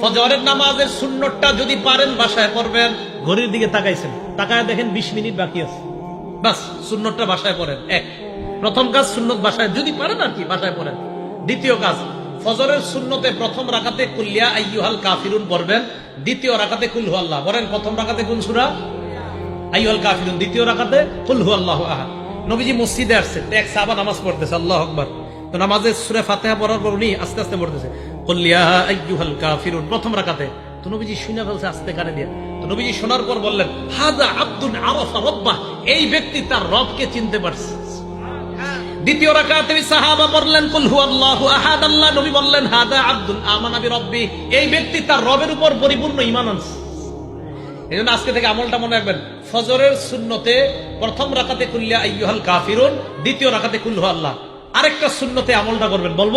ফজরের নামাজের সুন্নতটা যদি পারেন, বাসায় পড়বেন। ঘড়ির দিকে তাকাইছেন। তাকায় দেখেন বিশ মিনিট বাকি আছে। বাস, সুন্নতটা বাসায় পড়েন। এক। প্রথম কাজ সুন্নত বাসায়। যদি পারেন আর কি, বাসায় পড়েন। দ্বিতীয় কাজ, ফজরের সুন্নতে প্রথম রাখাতে কুল্লিয়া আইয়ুহাল কাফিরুন পড়বেন। দ্বিতীয় রাখাতে কুল আল্লাহ। বলেন প্রথম রাখাতে কোন সুরা? আইয়ুহাল কাফিরুন। দ্বিতীয় রাখাতে কুল আল্লাহ আহাদ। নবীজি মসজিদে আসছে এক সাহাবা নামাজ পড়তেছে, আল্লাহ আকবার। তো নামাজে সুরে ফাতেহা পড়ার পর উনি আস্তে আস্তে পড়তেছে। প্রথম রাখাতে তো নবীজি শুনে ফেলছে আস্তে কানে দিয়ে। তো নবীজি শোনার পর বললেন হাদা আব্দুল আরফা রব্বাহ। এই ব্যক্তি তার রবকে চিনতে পারছে। দ্বিতীয় আল্লাহ এই ব্যক্তি তার রবের উপর পরিপূর্ণ এই জন্য থেকে আমলটা মনে রাখবেন, ফজরের প্রথম রাকাতে কাফিরুন, দ্বিতীয় রাকাতে আল্লাহ আরেকটা সুন্নতে আমলটা করবেন, বলব?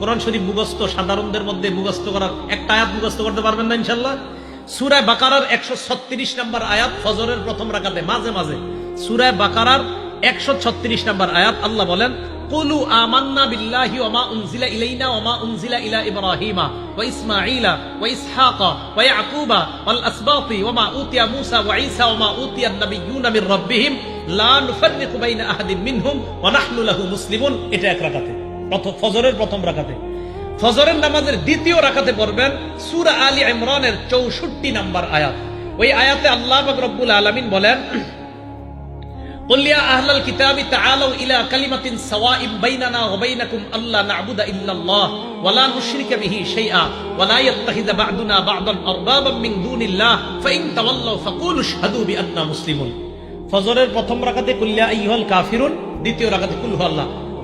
কোরআন শরীফ মুখস্থ সাধারণদের মধ্যে মুখস্থ করার একটা আয়াত মুখস্থ করতে পারবেন না ইনশাল্লাহ সুরায় বাকারার একশো ছত্রিশ নম্বর আয়াত ফজরের প্রথম রাকাতে, মাঝে মাঝে। সুরায় বাকারার একশো ছত্রিশ নম্বর আয়াত আল্লাহ বলেন, কুলু আমান্না বিল্লাহি ওয়া মা উনজিলা ইলাইনা ওয়া মা উনজিলা ইলা ইব্রাহিমা ওয়া ইসমাঈলা ওয়া ইসহাকা ওয়া ইয়াকুবা ওয়াল আসবাতি ওয়া মা উতিয়া মূসা ওয়া ঈসা ওয়া মা উতিয়া আন-নাবিয়্যুনা মির রাব্বিহিম লা নুফাররিকু বাইনা মিনহুম ওয়া নাহনু লাহু মুসলিমুন। এটা এক রাকাতে। ফজরের প্রথম রাখাতে ফজরের নামাজের দ্বিতীয় রাখাতে পড়বেন সুরা আলী ইমরানের চৌষট্টি নাম্বার আয়াত। ওই আয়াতে আল্লাহ রব্বুল আলমিন বলেন কাফিরুন, দ্বিতীয় রাকাতে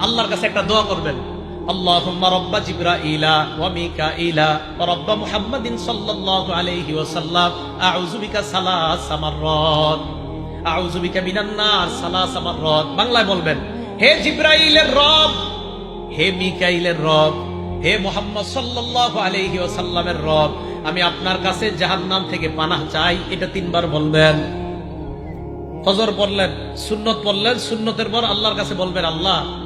আল্লাহর কাছে একটা দোয়া করবেন। রব্বা রব্বা বাংলায় বলবেন, হে জিবরাইলের রব, হে মিকাইলের রব, হে মোহাম্মদ সাল্লাল্লাহু আলাইহি ওয়াসাল্লামের রব, আমি আপনার কাছে জাহান্নাম থেকে পানা চাই। এটা তিনবার বলবেন। হজর পড়লেন, সুন্নত পড়লেন, সুন্নতের পর আল্লাহর কাছে বলবেন, আল্লাহ